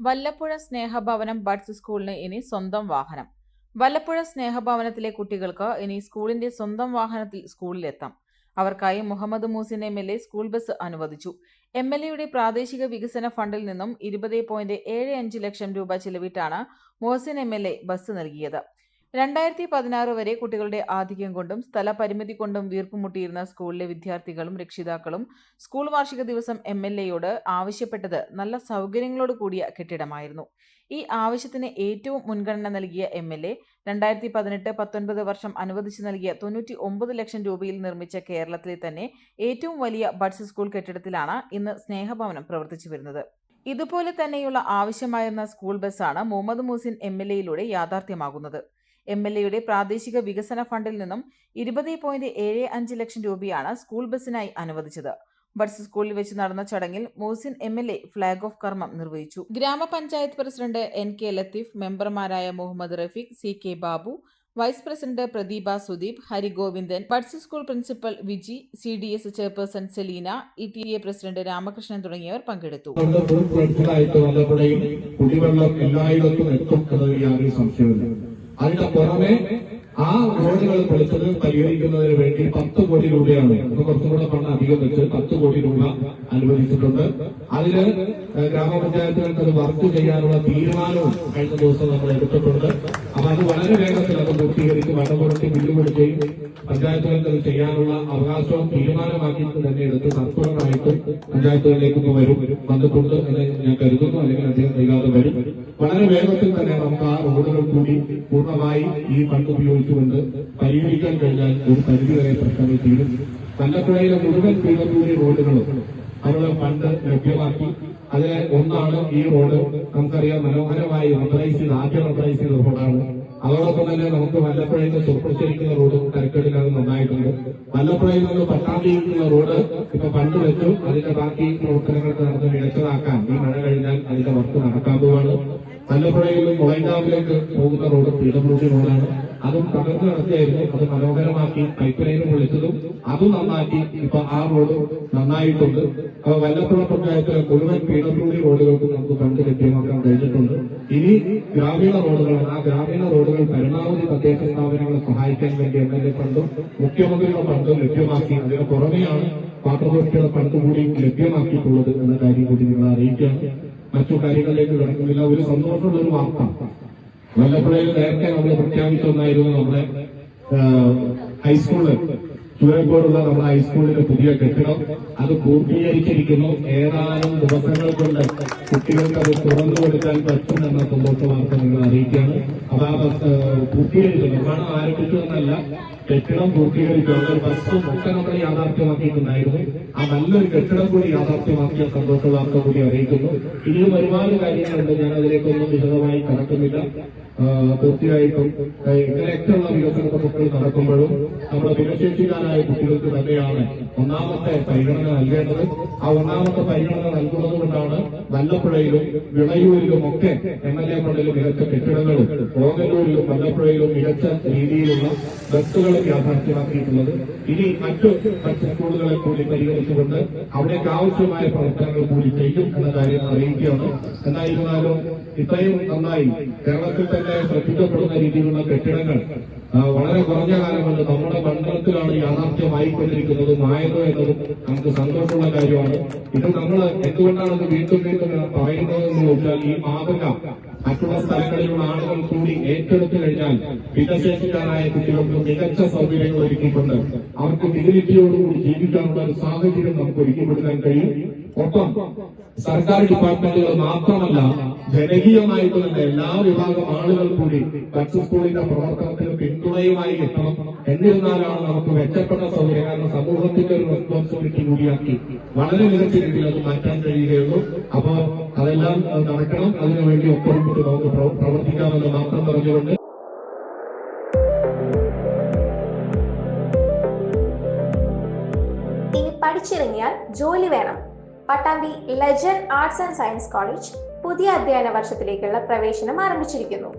Vallappuzha സ്നേഹഭവനം buds സ്കൂളിന് ഇനി സ്വന്തം വാഹനം. വല്ലപ്പുഴ സ്നേഹഭവനത്തിലെ കുട്ടികൾക്ക് ഇനി സ്കൂളിന്റെ സ്വന്തം വാഹനത്തിൽ സ്കൂളിലെത്താം. അവർക്കായി Muhammad Muhsin M L A school bus അനുവദിച്ചു. എം എൽ എയുടെ പ്രാദേശിക വികസന ഫണ്ടിൽ നിന്നും ഇരുപത് പോയിന്റ് ഏഴ് അഞ്ച് ലക്ഷം രൂപ ചിലവിട്ടാണ് Muhsin M L A bus നൽകിയത്. രണ്ടായിരത്തി പതിനാറ് വരെ കുട്ടികളുടെ ആധിക്യം കൊണ്ടും സ്ഥലപരിമിതി കൊണ്ടും വീർപ്പുമുട്ടിയിരുന്ന സ്കൂളിലെ വിദ്യാർത്ഥികളും രക്ഷിതാക്കളും സ്കൂൾ വാർഷിക ദിവസം എം എൽ എയോട് ആവശ്യപ്പെട്ടത് നല്ല സൗകര്യങ്ങളോട് കൂടിയ കെട്ടിടമായിരുന്നു. ഈ ആവശ്യത്തിന് ഏറ്റവും മുൻഗണന നൽകിയ എം എൽ എ രണ്ടായിരത്തി പതിനെട്ട് പത്തൊൻപത് വർഷം അനുവദിച്ചു നൽകിയ തൊണ്ണൂറ്റി ഒമ്പത് ലക്ഷം രൂപയിൽ നിർമ്മിച്ച കേരളത്തിലെ തന്നെ ഏറ്റവും വലിയ ബഡ്സ് സ്കൂൾ കെട്ടിടത്തിലാണ് ഇന്ന് സ്നേഹഭവനം പ്രവർത്തിച്ചു വരുന്നത്. ഇതുപോലെ തന്നെയുള്ള ആവശ്യമായിരുന്ന സ്കൂൾ ബസ്സാണ് മുഹമ്മദ് മൂസിൻ എം എൽ എയിലൂടെ യാഥാർത്ഥ്യമാകുന്നത്. എം എൽ എയുടെ പ്രാദേശിക വികസന ഫണ്ടിൽ നിന്നും ഇരുപത് പോയിന്റ് ഏഴ് അഞ്ച് ലക്ഷം രൂപയാണ് സ്കൂൾ ബസ്സിനായി അനുവദിച്ചത്. ബഡ്സ് സ്കൂളിൽ വെച്ച് നടന്ന ചടങ്ങിൽ Muhsin M L A flag off കർമ്മം നിർവഹിച്ചു. ഗ്രാമപഞ്ചായത്ത് പ്രസിഡന്റ് എൻ കെ ലത്തീഫ് മെമ്പർമാരായ Muhammad Rafeeq C K Babu vice president Pradeepa Sudeep Harigovindan buds school principal Viji C D S chairperson Selina E T A president Ramakrishnan തുടങ്ങിയവർ പങ്കെടുത്തു. കുടിവെള്ളം എല്ലായിടത്തും എത്തും എന്നതിൽ യാതൊരു സംശയമില്ല അതിന്റെ പുറമെ ആ റോഡുകൾ പൊളിച്ചത് പരിഹരിക്കുന്നതിന് വേണ്ടി പത്ത് കോടി രൂപയാണ്. കുറച്ചും കൂടെ പണം അധികം വെച്ച് പത്ത് കോടി രൂപ അനുവദിച്ചിട്ടുണ്ട്. ഏഹ്, ഗ്രാമപഞ്ചായത്തുകൾക്ക് അത് വർക്ക് ചെയ്യാനുള്ള തീരുമാനവും കഴിഞ്ഞ ദിവസം നമ്മൾ എടുത്തിട്ടുണ്ട്. അപ്പൊ അത് വളരെ വേഗത്തിൽ അത് പൂർത്തീകരിച്ച് ബില്ല് കൊടുക്കുകയും പഞ്ചായത്തുകൾക്ക് അത് ചെയ്യാനുള്ള അവകാശവും തീരുമാനമാക്കി തന്നെ എടുത്ത് സർക്കുലറായിട്ട് പഞ്ചായത്തുകളിലേക്ക് വരും വന്നിട്ടുണ്ട് എന്ന് ഞാൻ കരുതുന്നു. അല്ലെങ്കിൽ അദ്ദേഹം ചെയ്യാതെ വരും. വളരെ വേഗത്തിൽ തന്നെ നമുക്ക് ആ റോഡുകൾ കൂടി പൂർണമായി ഈ ഫണ്ട് ഉപയോഗിച്ചുകൊണ്ട് പരിഹരിക്കാൻ കഴിഞ്ഞാൽ ഒരു പരിധിവരെ പ്രശ്നങ്ങൾ തീരും. വല്ലപ്പുഴയിലെ മുഴുവൻ പീഠഭൂമി റോഡുകളും അതിനുള്ള ഫണ്ട് ലഭ്യമാക്കി. അതിലെ ഒന്നാണ് ഈ റോഡ്. നമുക്കറിയാം മനോഹരമായി റബ്ബറൈസ് ചെയ്ത് ആദ്യം റബ്ബറൈസ് ചെയ്ത റോഡാണ്. അതോടൊപ്പം തന്നെ നമുക്ക് വല്ലപ്പുഴയിൽ നിന്ന് തുറപ്പുറത്തിരിക്കുന്ന റോഡ് കരക്കടിൽ അത് നന്നായിട്ടുണ്ട്. വല്ലപ്പുഴയിൽ നിന്ന് പട്ടാമ്പിയിലുള്ള റോഡ് ഇപ്പൊ പണ്ട് വെച്ചു. അതിന്റെ ബാക്കി പ്രവർത്തനങ്ങൾക്ക് നടന്ന് മികച്ചതാക്കാൻ ഈ മഴ കഴിഞ്ഞാൽ അതിന്റെ വർക്ക് നടക്കാൻ പോവാണ്. വല്ലപ്പുഴയിൽ നിന്ന് പോകുന്ന റോഡ് പീഠഭൂമി റോഡാണ്. അതും തകർന്നു നടത്തിയായിരുന്നു അത് മനോഹരമാക്കി പൈപ്പ് വിളിച്ചതും അതും നന്നാക്കി ഇപ്പൊ ആ റോഡ് നന്നായിട്ടുണ്ട്. അപ്പൊ വല്ലപ്പുഴ പഞ്ചായത്തിലെ മുഴുവൻ പീഠഭൂമി റോഡുകൾക്കും നമുക്ക് ഫണ്ട് ലഭ്യമാക്കാൻ കഴിഞ്ഞിട്ടുണ്ട്. ഇനി ഗ്രാമീണ റോഡുകളാണ്. ആ ഗ്രാമീണ റോഡുകൾ പരമാവധി തദ്ദേശ സ്ഥാപനങ്ങളെ സഹായിക്കാൻ വേണ്ടി എം എൽ എ ഫണ്ടും മുഖ്യമന്ത്രിയുടെ ഫണ്ടും ലഭ്യമാക്കി അതിന് പുറമെയാണ് അതോറിറ്റിയുടെ ഫണ്ട് കൂടി ലഭ്യമാക്കിയിട്ടുള്ളത് എന്ന കാര്യം കൂടി നിങ്ങൾ അറിയിക്കുകയാണ് മറ്റു കാര്യങ്ങളിലേക്ക് കിടക്കുന്നില്ല. ഒരു സന്തോഷമുള്ള ഒരു വാർത്ത. വല്ലപ്പുഴയിൽ നേരത്തെ നമ്മൾ പ്രഖ്യാപിച്ചൊന്നായിരുന്നു നമ്മുടെ ഹൈസ്കൂൾ. ചൂരക്കോടുള്ള നമ്മുടെ ഹൈസ്കൂളിന്റെ പുതിയ കെട്ടിടം അത് പൂർത്തീകരിച്ചിരിക്കുന്നു. ഏതാനും ദിവസങ്ങൾ കൊണ്ട് കുട്ടികൾക്ക് അത് തുറന്നു കൊടുക്കാൻ പറ്റുമെന്ന സന്തോഷ വാർത്ത നിങ്ങൾ അറിയിക്കുകയാണ്. അതാ പൂർത്തീകരിച്ചു. നിർമ്മാണം ആരംഭിച്ചു എന്നല്ല കെട്ടിടം പൂർത്തീകരിച്ചു ഒരു ബസ് ഒക്കെ യാഥാർത്ഥ്യമാക്കിയിട്ടുണ്ടായിരുന്നു. ആ നല്ലൊരു കെട്ടിടം കൂടി യാഥാർത്ഥ്യമാക്കിയ സന്തോഷവാർത്ത കൂടി അറിയിക്കുന്നു. ഇനിയും ഒരുപാട് കാര്യങ്ങളുണ്ട്. ഞാൻ അതിലേക്കൊന്നും വിശദമായി കടക്കുന്നില്ല. തീർച്ചയായിട്ടും ഇങ്ങനെയൊക്കെയുള്ള വികസന പ്രവർത്തനങ്ങൾ നടക്കുമ്പോഴും നമ്മുടെ ഭിന്നശേഷിക്കാരായ കുട്ടികൾക്ക് തന്നെയാണ് ഒന്നാമത്തെ പരിഗണന നൽകേണ്ടത്. ആ ഒന്നാമത്തെ പരിഗണന നൽകുന്നത് കൊണ്ടാണ് വല്ലപ്പുഴയിലും വിളയൂരിലും ഒക്കെ എം എൽ എ മികച്ച കെട്ടിടങ്ങളും ഓങ്ങലൂരിലും വല്ലപ്പുഴയിലും മികച്ച രീതിയിലുള്ള ബസ്സുകളും യാഥാർത്ഥ്യമാക്കിയിട്ടുള്ളത്. ഇനി മറ്റു മറ്റ് സ്കൂളുകളെ കൂടി പരിഗണിച്ചുകൊണ്ട് അവിടേക്ക് ആവശ്യമായ പ്രവർത്തനങ്ങൾ കൂടി ചെയ്യും എന്ന കാര്യം അറിയിക്കുകയാണ്. എന്നായിരുന്നാലും ഇത്രയും നന്നായി കേരളത്തിൽ തന്നെ ശ്രദ്ധിക്കപ്പെടുന്ന രീതിയിലുള്ള കെട്ടിടങ്ങൾ വളരെ കുറഞ്ഞ കാലം കൊണ്ട് നമ്മുടെ മണ്ഡലത്തിലാണ് യാഥാർത്ഥ്യമായിക്കൊണ്ടിരിക്കുന്നത്. ആയതോ എന്നതും നമുക്ക് സന്തോഷമുള്ള കാര്യമാണ്. ഇത് നമ്മൾ എന്തുകൊണ്ടാണ് ഇത് വീണ്ടും വീണ്ടും പറയുന്നതെന്ന് ചോദിച്ചാൽ ഈ മാതൃക മറ്റുള്ള സ്ഥലങ്ങളിലുള്ള ആളുകൾ കൂടി ഏറ്റെടുത്തു കഴിഞ്ഞാൽ ഭിന്നശേഷിക്കാരായ കുട്ടികൾക്ക് മികച്ച സൗകര്യങ്ങൾ ഒരുക്കിക്കൊണ്ട് അവർക്ക് ഡിഗ്നിറ്റിയോടുകൂടി ജീവിക്കാനുള്ള ഒരു സാഹചര്യം നമുക്ക് ഒരുക്കിക്കൊടുക്കാൻ കഴിയും. ഒപ്പം സർക്കാർ ഡിപ്പാർട്ട്മെന്റുകൾ മാത്രമല്ല ജനകീയമായിട്ട് തന്നെ എല്ലാ വിഭാഗം ആളുകൾ കൂടി ബഡ്സ് സ്കൂളിന്റെ പ്രവർത്തനത്തിന് പിന്തുണയുമായി എത്തണം. എന്നിരുന്നാലാണ് നമുക്ക് മെച്ചപ്പെട്ട സൗകര്യം. കാരണം സമൂഹത്തിന്റെ ഒരു റെസ്പോൺസിബിലിറ്റി കൂടിയാക്കി വളരെ മികച്ച രീതിയിൽ അത് മാറ്റാൻ കഴിയുകയുള്ളൂ. അപ്പോൾ അതെല്ലാം അത് നടക്കണം. അതിനുവേണ്ടി ഒപ്പം നമുക്ക് പ്രവ- പ്രവർത്തിക്കാമെന്ന് മാത്രം പറഞ്ഞുകൊണ്ട് പഠിച്ചിറങ്ങിയാൽ ജോലി വേണം. Pattambi legend arts and science college പുതിയ അധ്യയന വർഷത്തിലേക്കുള്ള പ്രവേശനം ആരംഭിച്ചിരിക്കുന്നു.